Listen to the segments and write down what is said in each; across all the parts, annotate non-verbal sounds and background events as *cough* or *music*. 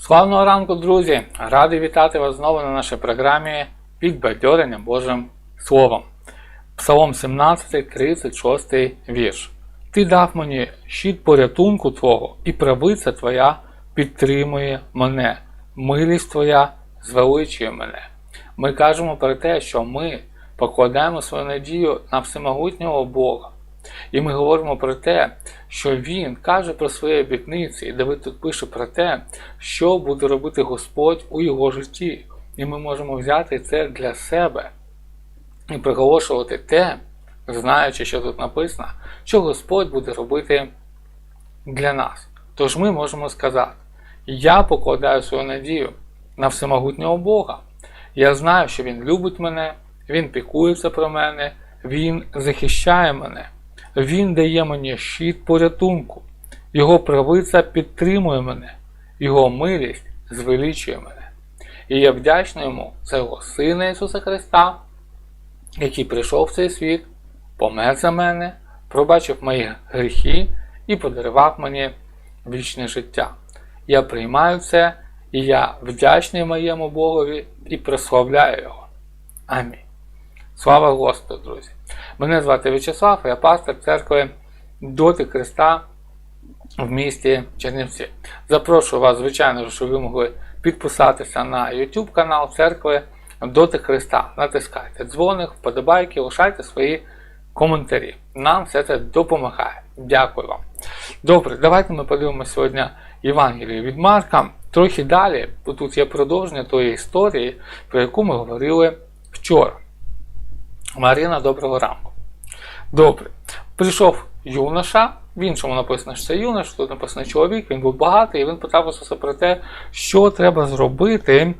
Славного ранку, друзі! Радий вітати вас знову на нашій програмі Підбадьорення Божим Словом. Псалом 17, 36 вірш. Ти дав мені щит порятунку Твого, і правиця Твоя підтримує мене, милість Твоя звеличує мене. Ми кажемо про те, що ми покладаємо свою надію на всемогутнього Бога. І ми говоримо про те, що Він каже про свої обітниці, і Давид тут пише про те, що буде робити Господь у його житті. І ми можемо взяти це для себе і приголошувати те, знаючи, що тут написано, що Господь буде робити для нас. Тож ми можемо сказати: я покладаю свою надію на всемогутнього Бога. Я знаю, що Він любить мене, Він пікується про мене, Він захищає мене. Він дає мені щит порятунку, Його правиця підтримує мене, Його милість звеличує мене. І я вдячний йому за його Сина Ісуса Христа, який прийшов в цей світ, помер за мене, пробачив мої гріхи і подарував мені вічне життя. Я приймаю це, і я вдячний моєму Богові і прославляю Його. Амінь. Слава Господу, друзі! Мене звати В'ячеслав, я пастор церкви Доти Христа в місті Чернівці. Запрошую вас, звичайно, щоб ви могли підписатися на YouTube канал церкви Доти Христа. Натискайте дзвоник, вподобайки, лишайте свої коментарі. Нам все це допомагає. Дякую вам. Добре, давайте ми подивимося сьогодні Євангеліє від Марка. Трохи далі, бо тут є продовження тої історії, про яку ми говорили вчора. Марина, доброго ранку. Добре. Прийшов юноша, в іншому написано, що це юнош, тут написано чоловік, він був багатий, і він Ісуса про те, що треба зробити,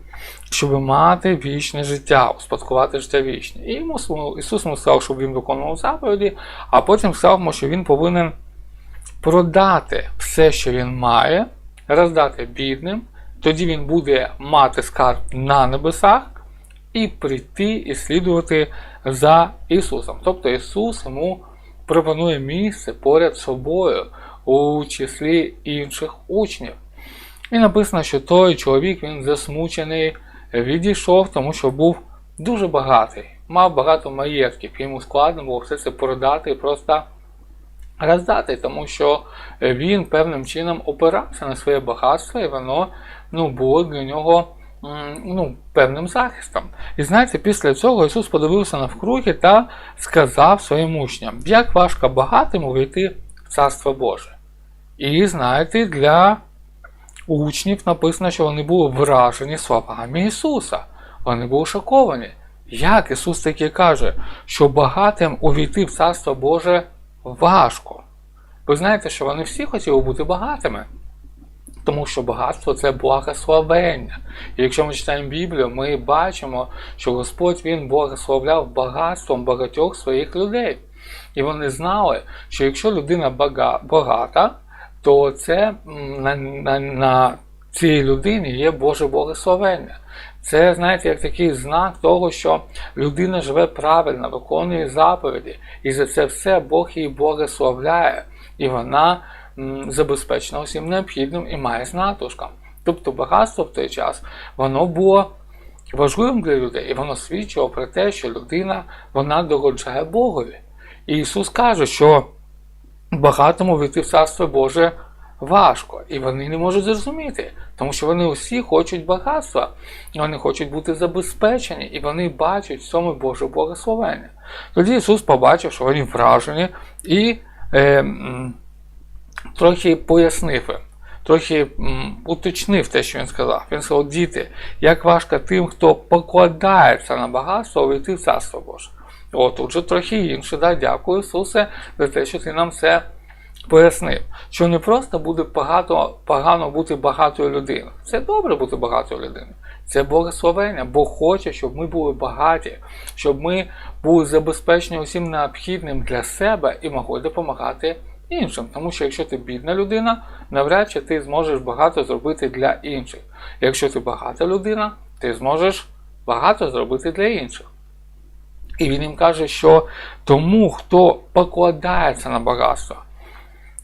щоб мати вічне життя, успадкувати життя вічне. І йому Ісус йому сказав, щоб він виконував заповіді, а потім сказав йому, що він повинен продати все, що він має, роздати бідним, тоді він буде мати скарб на небесах і прийти і слідувати за Ісусом. Тобто Ісус йому пропонує місце поряд з собою у числі інших учнів. І написано, що той чоловік він засмучений, відійшов, тому що був дуже багатий, мав багато маєтків, йому складно було все це продати і просто роздати, тому що він певним чином опирався на своє багатство, і воно ну, було для нього ну, певним захистом. І знаєте, після цього Ісус подивився навкруги та сказав своїм учням, як важко багатим увійти в Царство Боже. І знаєте, для учнів написано, що вони були вражені словами Ісуса. Вони були шоковані. Як Ісус таки каже, що багатим увійти в Царство Боже важко. Ви знаєте, що вони всі хотіли бути багатими. Тому що багатство це благословення. І якщо ми читаємо Біблію, ми бачимо, що Господь Він благословляв багатством багатьох своїх людей. І вони знали, що якщо людина багата, то це на, на, на цій людині є Боже благословення. Це, знаєте, як такий знак того, що людина живе правильно, виконує заповіді, і за це все Бог її благословляє, і вона забезпечена усім необхідним і має знатушка. Тобто багатство в той час воно було важливим для людей, і воно свідчило про те, що людина вона догоджає Богові. І Ісус каже, що багатому війти в Царство Боже важко, і вони не можуть зрозуміти, тому що вони усі хочуть багатства, вони хочуть бути забезпечені, і вони бачать в цьому Боже благословення. Тоді Ісус побачив, що вони вражені і. Е, трохи пояснив, трохи м, уточнив те, що він сказав. Він сказав, діти, як важко тим, хто покладається на багатство, увійти в царство Боже. О, тут же трохи інше. Да? Дякую, Ісусе, за те, що ти нам це пояснив. Що не просто буде багато, погано бути багатою людиною. Це добре бути багатою людиною. Це благословення, Бог хоче, щоб ми були багаті, щоб ми були забезпечені усім необхідним для себе і могли допомагати іншим. Тому що якщо ти бідна людина, навряд чи ти зможеш багато зробити для інших. Якщо ти багата людина, ти зможеш багато зробити для інших. І він їм каже, що тому, хто покладається на багатство,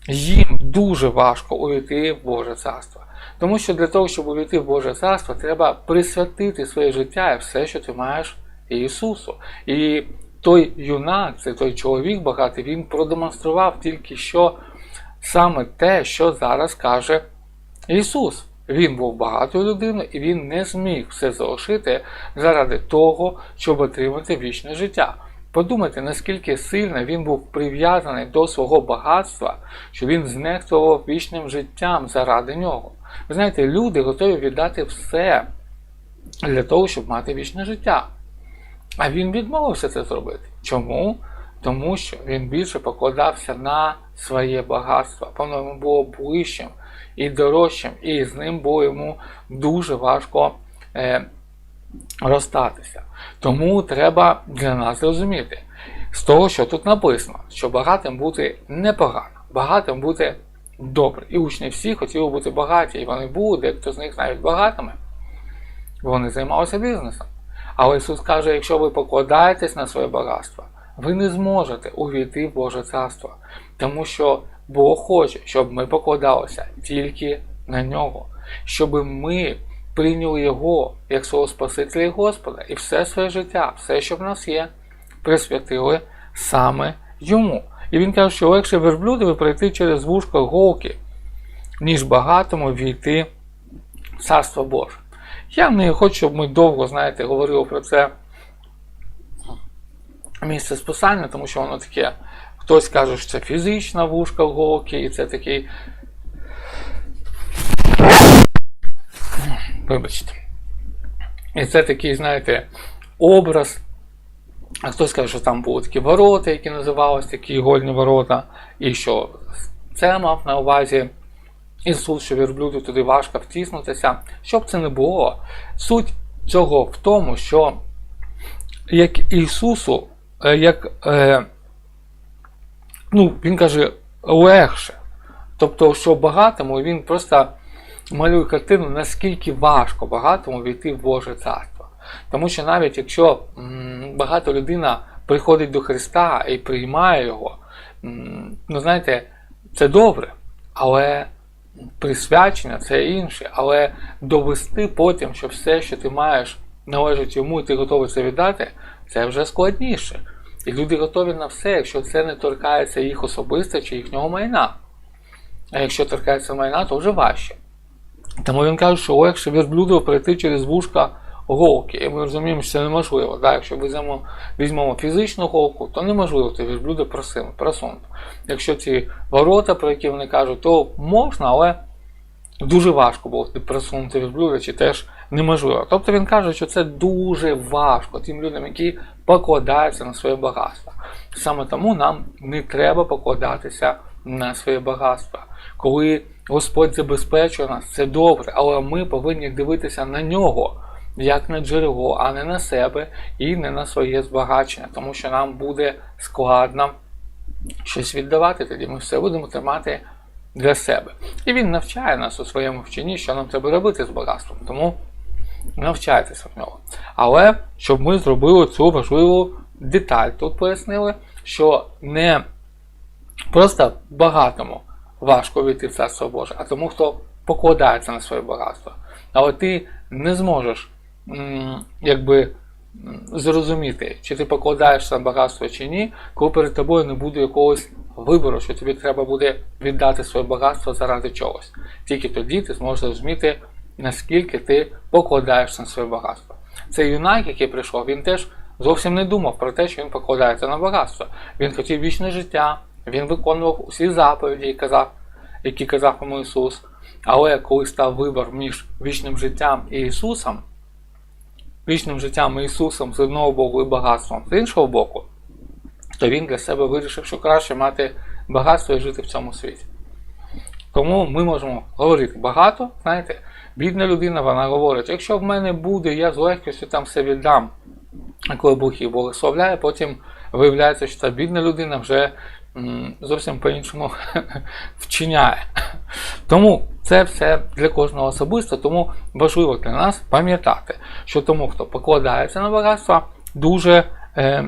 їм дуже важко увійти в Боже царство. Тому що для того, щоб увійти в Боже царство, треба присвятити своє життя і все, що ти маєш Ісусу. І той юнак, це той чоловік багатий, він продемонстрував тільки що саме те, що зараз каже Ісус. Він був багатою людиною і він не зміг все залишити заради того, щоб отримати вічне життя. Подумайте, наскільки сильно він був прив'язаний до свого багатства, що він знехтував вічним життям заради нього. Ви знаєте, люди готові віддати все для того, щоб мати вічне життя. А він відмовився це зробити. Чому? Тому що він більше покладався на своє багатство. Воно йому було ближчим і дорожчим, і з ним було йому дуже важко е, розстатися. Тому треба для нас зрозуміти з того, що тут написано, що багатим бути непогано, багатим бути добре. І учні всі хотіли бути багаті, і вони були, дехто з них навіть багатими. Вони займалися бізнесом. Але Ісус каже, якщо ви покладаєтесь на своє багатство, ви не зможете увійти в Боже Царство. Тому що Бог хоче, щоб ми покладалися тільки на нього, щоб ми прийняли Його як свого Спасителя і Господа, і все своє життя, все, що в нас є, присвятили саме йому. І він каже, що легше верблюдові пройти через вушко голки, ніж багатому війти в Царство Боже. Я не хочу, щоб ми довго, знаєте, говорили про це місце списання, тому що воно таке. Хтось каже, що це фізична вушка в голки, і це такий. Вибачте. І це такий, знаєте, образ. А хтось каже, що там були такі ворота, які називалися такі ігольні ворота, і що це мав на увазі Ісус, що верблюду туди важко втиснутися. Щоб це не було, суть цього в тому, що як Ісусу, е, як е, ну, Він каже, легше. Тобто, що багатому він просто малює картину, наскільки важко багатому війти в Боже Царство. Тому що навіть якщо м, багата людина приходить до Христа і приймає Його, ну знаєте, це добре, але присвячення це інше. Але довести потім, що все, що ти маєш, належить йому, і ти готовий це віддати, це вже складніше. І люди готові на все, якщо це не торкається їх особисто чи їхнього майна. А якщо торкається майна, то вже важче. Тому він каже, що легше верблюду пройти через вушка голки. І ми розуміємо, що це неможливо. Так? Якщо візьмемо, візьмемо фізичну голку, то неможливо це верблюда просунути. Якщо ці ворота, про які вони кажуть, то можна, але дуже важко було просунути верблюда, чи теж неможливо. Тобто він каже, що це дуже важко тим людям, які покладаються на своє багатство. Саме тому нам не треба покладатися на своє багатство. Коли Господь забезпечує нас, це добре, але ми повинні дивитися на нього як на джерело, а не на себе і не на своє збагачення, тому що нам буде складно щось віддавати, тоді ми все будемо тримати для себе. І він навчає нас у своєму вченні, що нам треба робити з багатством. Тому навчайтеся в нього. Але щоб ми зробили цю важливу деталь, тут пояснили, що не просто багатому важко війти в царство Боже, а тому, хто покладається на своє багатство. Але ти не зможеш якби зрозуміти, чи ти покладаєшся на багатство чи ні, коли перед тобою не буде якогось вибору, що тобі треба буде віддати своє багатство заради чогось. Тільки тоді ти зможеш зрозуміти, наскільки ти покладаєшся на своє багатство. Цей юнак, який прийшов, він теж зовсім не думав про те, що він покладається на багатство. Він хотів вічне життя, він виконував усі заповіді, які казав, які казав йому Ісус. Але коли став вибор між вічним життям і Ісусом, вічним життям Ісусом з одного боку і багатством з іншого боку, то він для себе вирішив, що краще мати багатство і жити в цьому світі. Тому ми можемо говорити багато, знаєте, бідна людина, вона говорить, якщо в мене буде, я з легкістю там все віддам, коли Бог їх благословляє, потім виявляється, що та бідна людина вже зовсім по-іншому *laughs* вчиняє. Тому це все для кожного особисто, тому важливо для нас пам'ятати, що тому, хто покладається на багатство, дуже е,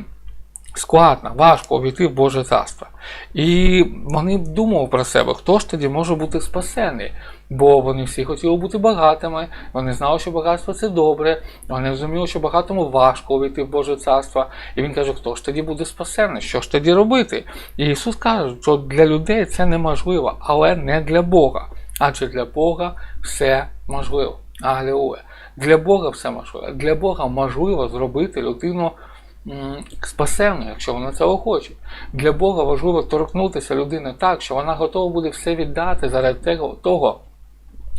складно, важко увійти в Боже царство. І вони думали про себе, хто ж тоді може бути спасений. Бо вони всі хотіли бути багатими, вони знали, що багатство це добре, вони розуміли, що багатому важко увійти в Боже царство. І він каже, хто ж тоді буде спасений? Що ж тоді робити? І Ісус каже, що для людей це неможливо, але не для Бога. Адже для Бога все можливо. Алілуя. Для Бога все можливо. Для Бога можливо зробити людину м, якщо вона цього хоче. Для Бога важливо торкнутися людини так, що вона готова буде все віддати заради того,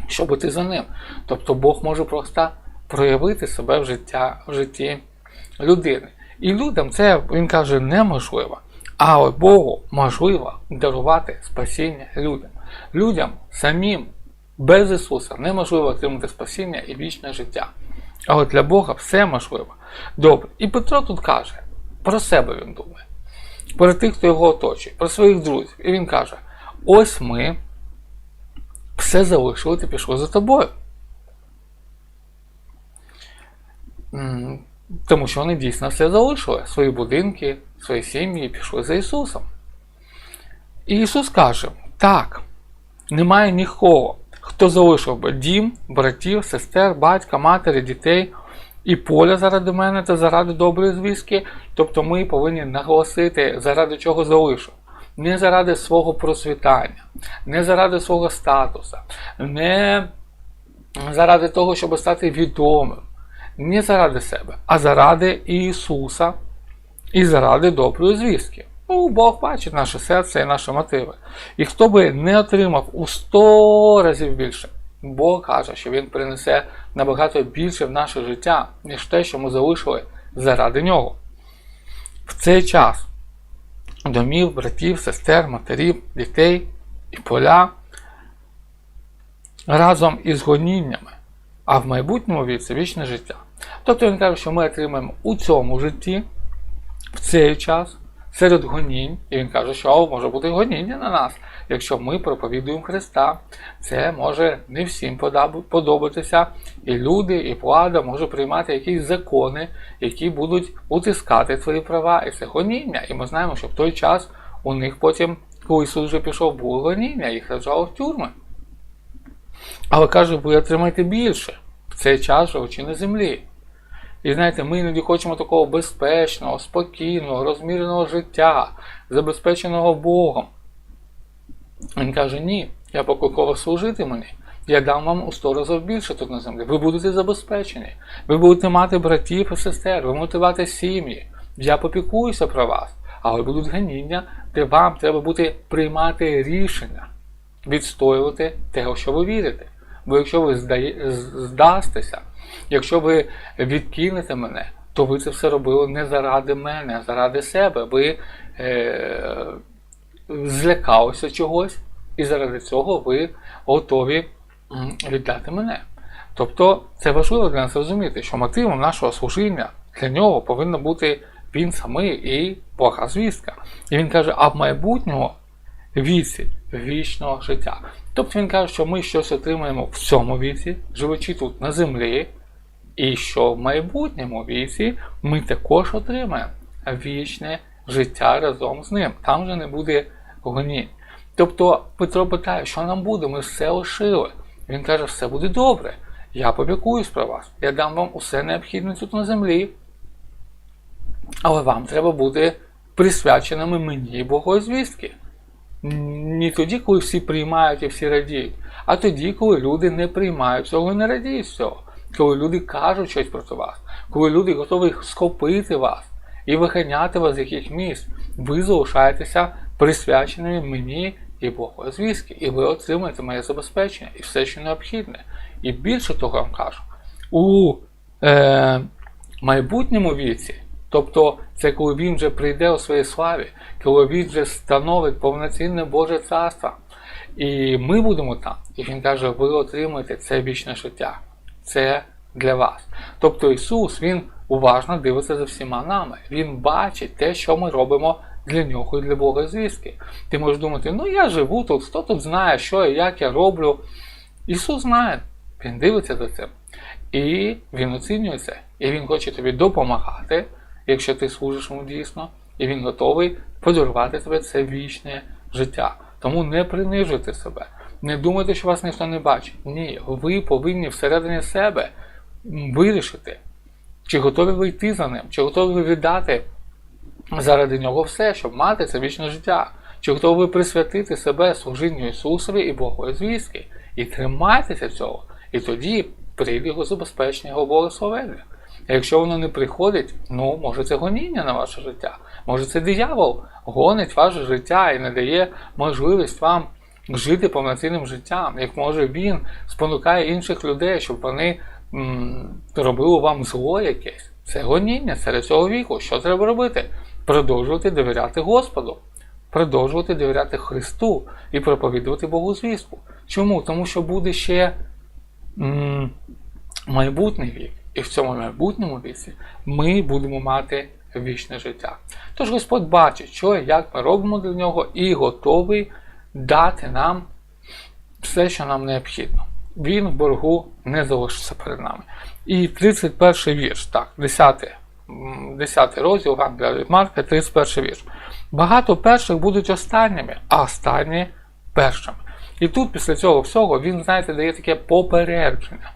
щоб бути за ним. Тобто Бог може просто проявити себе в, життя, в житті людини. І людям це, він каже, неможливо. Але Богу можливо дарувати спасіння людям. Людям самим без Ісуса неможливо отримати спасіння і вічне життя. Але для Бога все можливо. Добре. І Петро тут каже, про себе він думає, про тих, хто його оточує, про своїх друзів. І він каже: ось ми все залишили та пішли за тобою. Тому що вони дійсно все залишили, свої будинки, свої сім'ї пішли за Ісусом. І Ісус каже: так, немає нікого, хто залишив би дім, братів, сестер, батька, матері, дітей і поля заради мене та заради доброї звістки. Тобто ми повинні наголосити, заради чого залишив. Не заради свого просвітання, не заради свого статусу, не заради того, щоб стати відомим, не заради себе, а заради Ісуса і заради доброї звістки. Ну, Бог бачить наше серце і наші мотиви. І хто би не отримав у 100 разів більше, Бог каже, що Він принесе набагато більше в наше життя, ніж те, що ми залишили заради нього. В цей час домів, братів, сестер, матерів, дітей і поля разом із гоніннями, а в майбутньому віці вічне життя. Тобто він каже, що ми отримаємо у цьому житті, в цей час, серед гонінь, і він каже, що може бути гоніння на нас, якщо ми проповідуємо Христа. Це може не всім подобатися, і люди, і влада може приймати якісь закони, які будуть утискати твої права, і це гоніння. І ми знаємо, що в той час у них потім, коли Ісус вже пішов, було гоніння, їх саджало в тюрми. Але каже, ви отримаєте більше в цей час живучи на землі. І знаєте, ми іноді хочемо такого безпечного, спокійного, розміреного життя, забезпеченого Богом. Він каже, ні, я покликав служити мені. Я дам вам у сто разів більше тут на землі. Ви будете забезпечені. Ви будете мати братів і сестер, ви будете мати сім'ї. Я попікуюся про вас, але будуть ганіння, де вам треба буде приймати рішення, відстоювати те, що ви вірите. Бо якщо ви здастеся, якщо ви відкинете мене, то ви це все робили не заради мене, а заради себе. Ви е, злякалися чогось, і заради цього ви готові віддати мене. Тобто це важливо для нас розуміти, що мотивом нашого служіння для нього повинно бути він самий і Бога звістка. І він каже, а в майбутнього віці вічного життя. Тобто він каже, що ми щось отримаємо в цьому віці, живучи тут на землі, і що в майбутньому віці ми також отримаємо вічне життя разом з ним. Там вже не буде гонінь. Тобто Петро питає, що нам буде, ми все лишили. Він каже, все буде добре. Я побікуюсь про вас. Я дам вам усе необхідне тут на землі. Але вам треба бути присвяченими мені Богої звістки. Не тоді, коли всі приймають і всі радіють, а тоді, коли люди не приймають цього і не радіють цього. Коли люди кажуть щось проти вас, коли люди готові схопити вас і виганяти вас з яких місць, ви залишаєтеся присвяченими мені і Богу звістки, і ви отримаєте моє забезпечення і все, що необхідне. І більше того я вам кажу, у е, майбутньому віці, тобто це коли він вже прийде у своїй славі, коли він вже становить повноцінне Боже царство, і ми будемо там, і він каже, ви отримаєте це вічне життя. Це для вас. Тобто Ісус Він уважно дивиться за всіма нами. Він бачить те, що ми робимо для нього і для Бога звістки. Ти можеш думати, ну я живу тут, хто тут знає, що і як я роблю. Ісус знає, Він дивиться за цим. І Він оцінює це. І Він хоче тобі допомагати, якщо ти служиш йому дійсно. і він готовий подарувати тобі це вічне життя. Тому не принижуйте себе, не думайте, що вас ніхто не бачить. Ні, ви повинні всередині себе вирішити, чи готові ви йти за ним, чи готові ви віддати заради нього все, щоб мати це вічне життя. Чи готові ви присвятити себе служінню Ісусові і Богові звістки? І тримайтеся цього. І тоді прийде його забезпечення, його благословення. А якщо воно не приходить, ну може це гоніння на ваше життя. Може це диявол гонить ваше життя і не дає можливість вам жити повноцінним життям. Як може він спонукає інших людей, щоб вони м, робили вам зло якесь. Це гоніння серед цього віку. Що треба робити? Продовжувати довіряти Господу, продовжувати довіряти Христу і проповідувати Богу звістку. Чому? Тому що буде ще м, майбутній вік. І в цьому майбутньому віці ми будемо мати вічне життя. Тож Господь бачить, що і як ми робимо для нього, і готовий дати нам все, що нам необхідно. Він в боргу не залишиться перед нами. І 31 вірш, так, 10, м, 10 розділ Евангелія від Марка, 31 вірш. Багато перших будуть останніми, а останні першими. І тут після цього всього він, знаєте, дає таке попередження.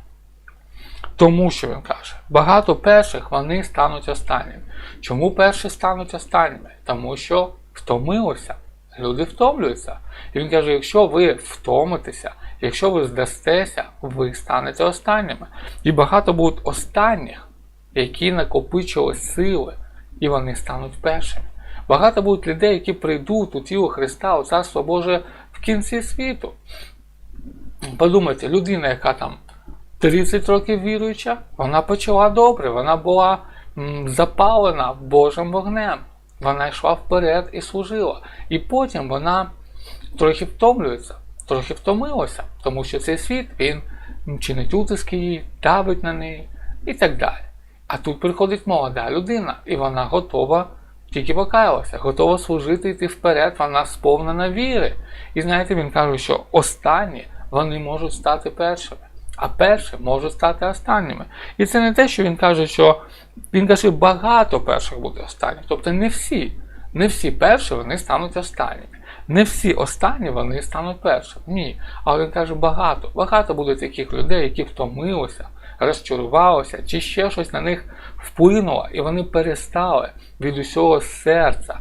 Тому що він каже, багато перших вони стануть останніми. Чому перші стануть останніми? Тому що втомилося. Люди втомлюються. І він каже: якщо ви втомитеся, якщо ви здастеся, ви станете останніми. І багато будуть останніх, які накопичили сили, і вони стануть першими. Багато будуть людей, які прийдуть у тіло Христа, у Царство Боже в кінці світу. Подумайте, людина, яка там 30 років віруюча, вона почала добре, вона була запалена Божим вогнем. Вона йшла вперед і служила. І потім вона трохи втомлюється, трохи втомилася, тому що цей світ він чинить утиски їй, давить на неї і так далі. А тут приходить молода людина, і вона готова, тільки покаялася, готова служити йти вперед, вона сповнена віри. І знаєте, він каже, що останні вони можуть стати першими, а перші можуть стати останніми. І це не те, що він каже, що він каже, багато перших буде останніх. Тобто не всі. Не всі перші вони стануть останніми. Не всі останні вони стануть першими. Ні. Але він каже, багато. Багато буде таких людей, які втомилися, розчарувалися, чи ще щось на них вплинуло, і вони перестали від усього серця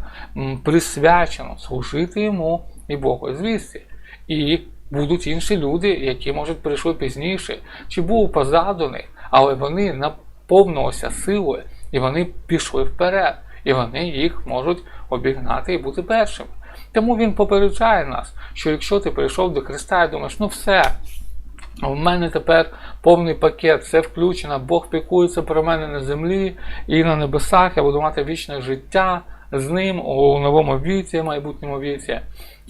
присвячено служити йому і Богу звісті. І будуть інші люди, які, може, прийшли пізніше, чи був позаду них, але вони наповнилися силою, і вони пішли вперед, і вони їх можуть обігнати і бути першими. Тому він попереджає нас, що якщо ти прийшов до Христа і думаєш, ну все, в мене тепер повний пакет, все включено, Бог пікується про мене на землі і на небесах, я буду мати вічне життя з ним у новому віці, майбутньому віці.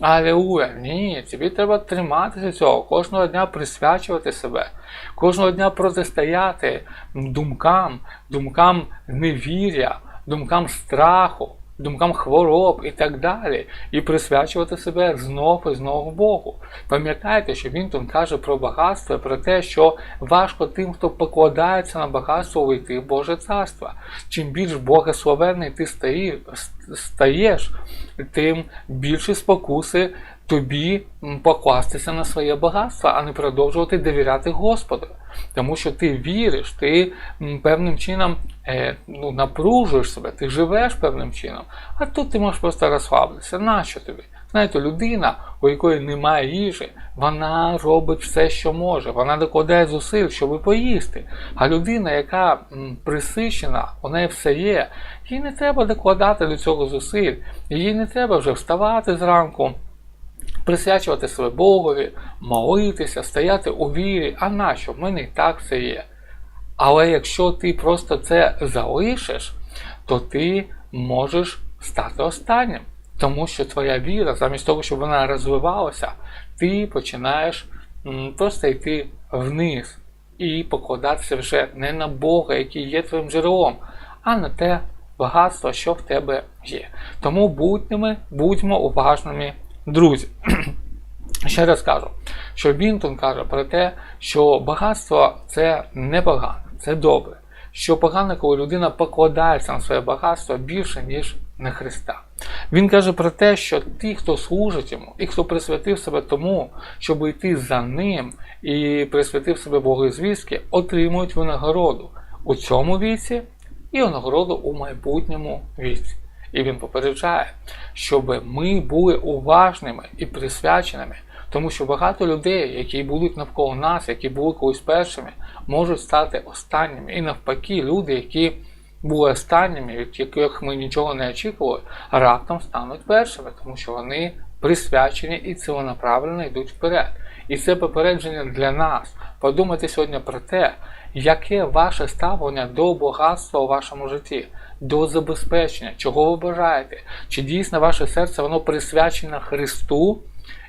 Алілуя! Ні, тобі треба триматися цього, кожного дня присвячувати себе, кожного дня протистояти думкам, думкам невір'я, думкам страху, думкам хвороб і так далі, і присвячувати себе знову і знову Богу. Пам'ятайте, що він тут каже про багатство, про те, що важко тим, хто покладається на багатство, вийти в Боже царство. Чим більш благословенний ти стаєш, тим більше спокуси тобі покластися на своє багатство, а не продовжувати довіряти Господу. Тому що ти віриш, ти певним чином е, ну, напружуєш себе, ти живеш певним чином, а тут ти можеш просто розслабитися. Нащо тобі? Знаєте, людина, у якої немає їжі, вона робить все, що може, вона докладає зусиль, щоб поїсти. А людина, яка присичена, у неї все є, їй не треба докладати до цього зусиль, їй не треба вже вставати зранку присвячувати себе Богові, молитися, стояти у вірі. А нащо? В мене і так все є. Але якщо ти просто це залишиш, то ти можеш стати останнім. Тому що твоя віра, замість того, щоб вона розвивалася, ти починаєш просто йти вниз і покладатися вже не на Бога, який є твоїм джерелом, а на те багатство, що в тебе є. Тому будьмо, будьмо уважними, друзі. *clears throat* Ще раз кажу, що Бінтон каже про те, що багатство це не погано, це добре. Що погано, коли людина покладається на своє багатство більше, ніж на Христа. Він каже про те, що ті, хто служить йому, і хто присвятив себе тому, щоб йти за ним і присвятив себе Богозвістки, отримують винагороду у цьому віці і винагороду у майбутньому віці. І він попереджає, щоб ми були уважними і присвяченими, тому що багато людей, які будуть навколо нас, які були колись першими, можуть стати останніми. І навпаки, люди, які були останніми, від яких ми нічого не очікували, раптом стануть першими, тому що вони присвячені і цілонаправленно йдуть вперед. І це попередження для нас. Подумайте сьогодні про те, яке ваше ставлення до багатства у вашому житті, до забезпечення, чого ви бажаєте, чи дійсно ваше серце воно присвячене Христу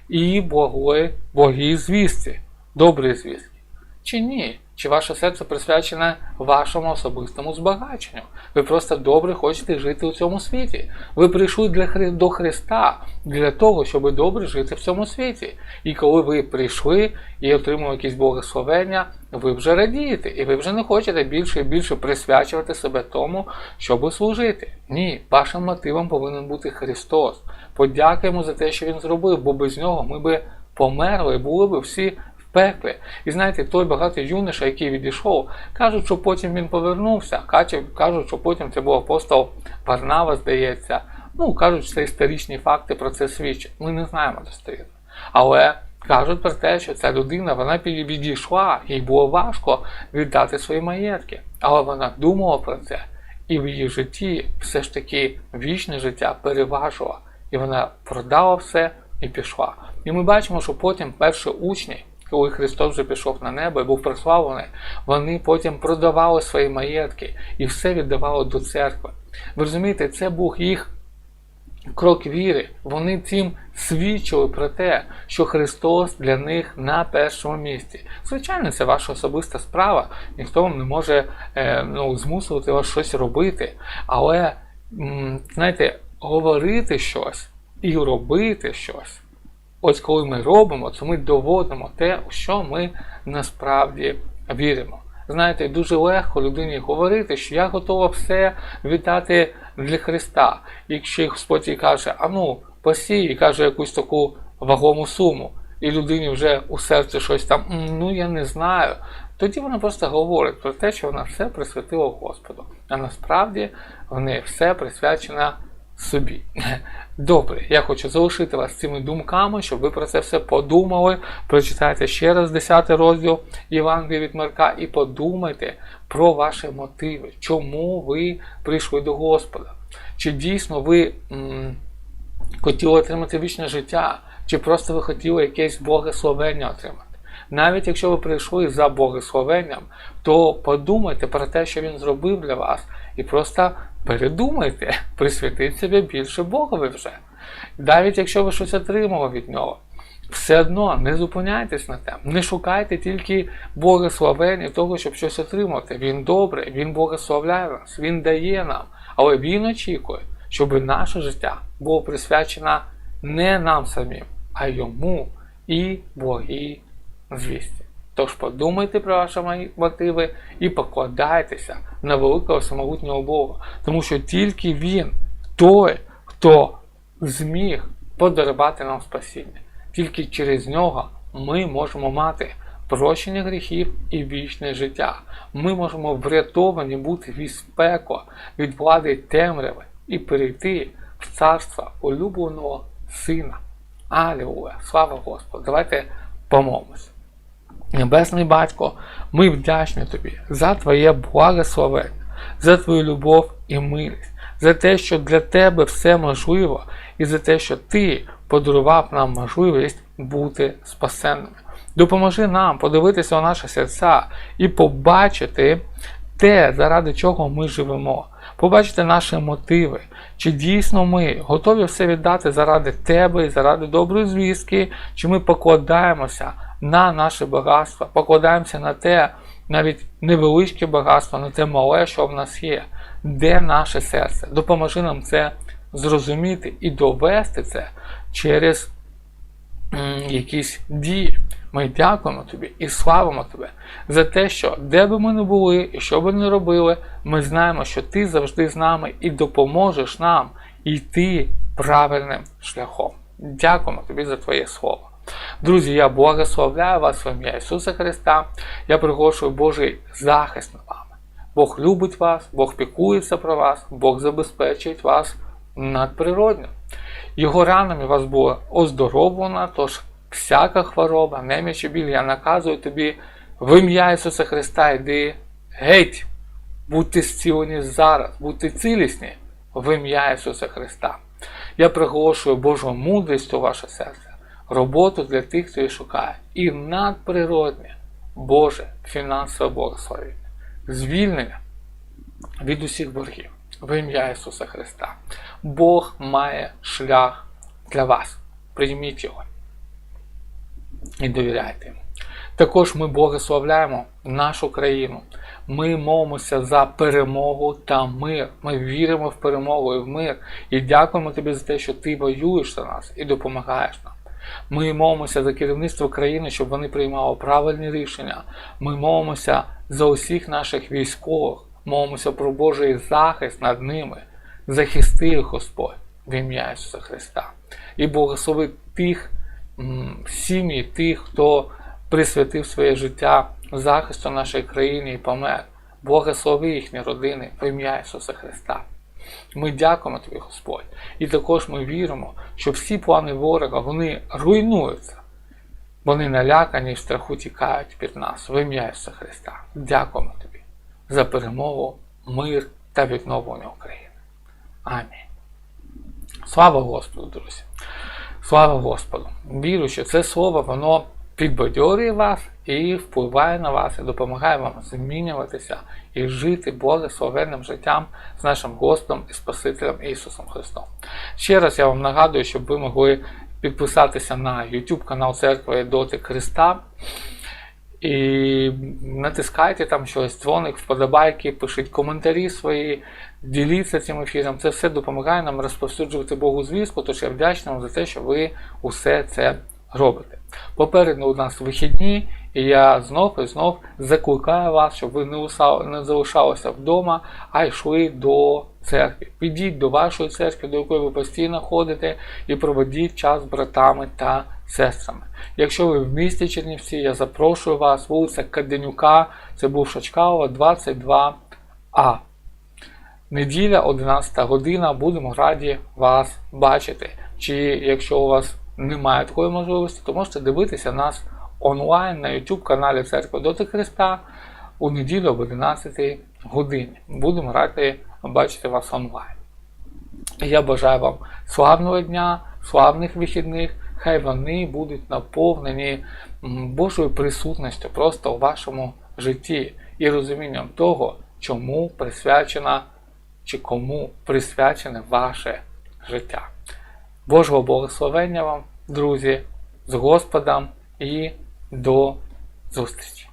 і благої, благій звісті, добрій звісті, чи ні? Чи ваше серце присвячене вашому особистому збагаченню? Ви просто добре хочете жити у цьому світі. Ви прийшли для до Христа для того, щоб добре жити в цьому світі. І коли ви прийшли і отримали якісь благословення, ви вже радієте, і ви вже не хочете більше і більше присвячувати себе тому, щоб служити. Ні, вашим мотивом повинен бути Христос. Подякуємо за те, що Він зробив, бо без нього ми би померли, були б всі пеклі. І знаєте, той багатий юноша, який відійшов, кажуть, що потім він повернувся. Кажуть, що потім це був апостол Варнава, здається. Ну, кажуть, що це історичні факти про це свідчать. Ми не знаємо достовірно. Але кажуть про те, що ця людина вона відійшла, їй було важко віддати свої маєтки. Але вона думала про це. І в її житті все ж таки вічне життя переважило. І вона продала все і пішла. І ми бачимо, що потім перші учні коли Христос вже пішов на небо і був прославлений, вони потім продавали свої маєтки і все віддавали до церкви. Ви розумієте, це був їх крок віри. Вони цим свідчили про те, що Христос для них на першому місці. Звичайно, це ваша особиста справа, ніхто вам не може е, ну, змусувати вас щось робити. Але, знаєте, говорити щось і робити щось. Ось коли ми робимо, то ми доводимо те, у що ми насправді віримо. Знаєте, дуже легко людині говорити, що я готова все віддати для Христа. Якщо Господь їй каже, а ну, посій, і каже якусь таку вагому суму, і людині вже у серці щось там, ну я не знаю. Тоді вона просто говорить про те, що вона все присвятила Господу. А насправді в неї все присвячено собі. Добре, я хочу залишити вас цими думками, щоб ви про це все подумали. Прочитайте ще раз 10 розділ Євангелія від Марка і подумайте про ваші мотиви, чому ви прийшли до Господа. Чи дійсно ви м хотіли отримати вічне життя, чи просто ви хотіли якесь благословення отримати. Навіть якщо ви прийшли за благословенням, то подумайте про те, що він зробив для вас, і просто передумайте, присвятіть себе більше Богові вже. Навіть якщо ви щось отримали від нього, все одно не зупиняйтесь на тем, не шукайте тільки благословення того, щоб щось отримати. Він добрий, він благословляє нас, він дає нам, але він очікує, щоб наше життя було присвячено не нам самим, а йому і благій звісті. Тож подумайте про ваші мотиви і покладайтеся на великого самогутнього Бога. Тому що тільки Він той, хто зміг подарувати нам спасіння. Тільки через нього ми можемо мати прощення гріхів і вічне життя. Ми можемо врятовані бути від спеку, від влади темряви і перейти в царство улюбленого Сина. Алілуя! Слава Господу! Давайте помолимось. Небесний Батько, ми вдячні Тобі за Твоє благословення, за Твою любов і милість, за те, що для Тебе все можливо, і за те, що Ти подарував нам можливість бути спасенними. Допоможи нам подивитися у наші серця і побачити те, заради чого ми живемо, побачити наші мотиви, чи дійсно ми готові все віддати заради Тебе і заради доброї звістки, чи ми покладаємося на наше багатство, покладаємося на те, навіть невеличке багатство, на те мале, що в нас є, де наше серце. Допоможи нам це зрозуміти і довести це через якісь дії. Ми дякуємо тобі і славимо тебе за те, що де би ми не були і що би не робили, ми знаємо, що ти завжди з нами і допоможеш нам йти правильним шляхом. Дякуємо тобі за Твоє Слово. Друзі, я благословляю вас в ім'я Ісуса Христа. Я приголошую Божий захист над вами. Бог любить вас, Бог піклується про вас, Бог забезпечує вас надприродньо. Його ранами вас було оздоровлено, тож всяка хвороба, неміч і біль, я наказую тобі в ім'я Ісуса Христа, йди геть, будьте зцілені зараз, будьте цілісні в ім'я Ісуса Христа. Я приголошую Божу мудрість у ваше серце, роботу для тих, хто її шукає, і надприродне Боже фінансове благословення, звільнення від усіх боргів в ім'я Ісуса Христа. Бог має шлях для вас. Прийміть його і довіряйте йому. Також ми благословляємо нашу країну. Ми молимося за перемогу та мир. Ми віримо в перемогу і в мир. І дякуємо тобі за те, що ти воюєш за нас і допомагаєш нам. Ми молимося за керівництво країни, щоб вони приймали правильні рішення. Ми молимося за усіх наших військових, молимося про Божий захист над ними. Захисти їх, Господь, в ім'я Ісуса Христа. І благослови тих сім'ї, тих, хто присвятив своє життя захисту нашої країни і помер. Благослови їхні родини в ім'я Ісуса Христа. Ми дякуємо тобі, Господь. І також ми віримо, що всі плани ворога вони руйнуються. Вони налякані і в страху тікають від нас в ім'я Ісуса Христа. Дякуємо тобі за перемогу, мир та відновлення України. Амінь. Слава Господу, друзі! Слава Господу! Вірю, що це слово воно підбадьорює вас і впливає на вас, і допомагає вам змінюватися і жити благословенним життям з нашим Господом і Спасителем Ісусом Христом. Ще раз я вам нагадую, щоб ви могли підписатися на YouTube канал Церкви Доти Христа. І натискайте там щось, дзвоник, вподобайки, пишіть коментарі свої, діліться цим ефіром. Це все допомагає нам розповсюджувати Богу звістку, тож я вдячний вам за те, що ви усе це робите. Попереду у нас вихідні, і я знов і знов закликаю вас, щоб ви не, уса- не залишалися вдома, а йшли до церкви. Підіть до вашої церкви, до якої ви постійно ходите, і проведіть час з братами та сестрами. Якщо ви в місті Чернівці, я запрошую вас, вулиця Каденюка, це був Шачкалова, 22А. Неділя, 11 година, будемо раді вас бачити. Чи якщо у вас немає такої можливості, то можете дивитися нас онлайн на YouTube каналі Церкви Доти Христа у неділю об 11 годині. Будемо раді бачити вас онлайн. Я бажаю вам славного дня, славних вихідних. Хай вони будуть наповнені Божою присутністю просто у вашому житті і розумінням того, чому присвячена чи кому присвячене ваше життя. Божого благословення вам, друзі, з Господом і до зустрічі!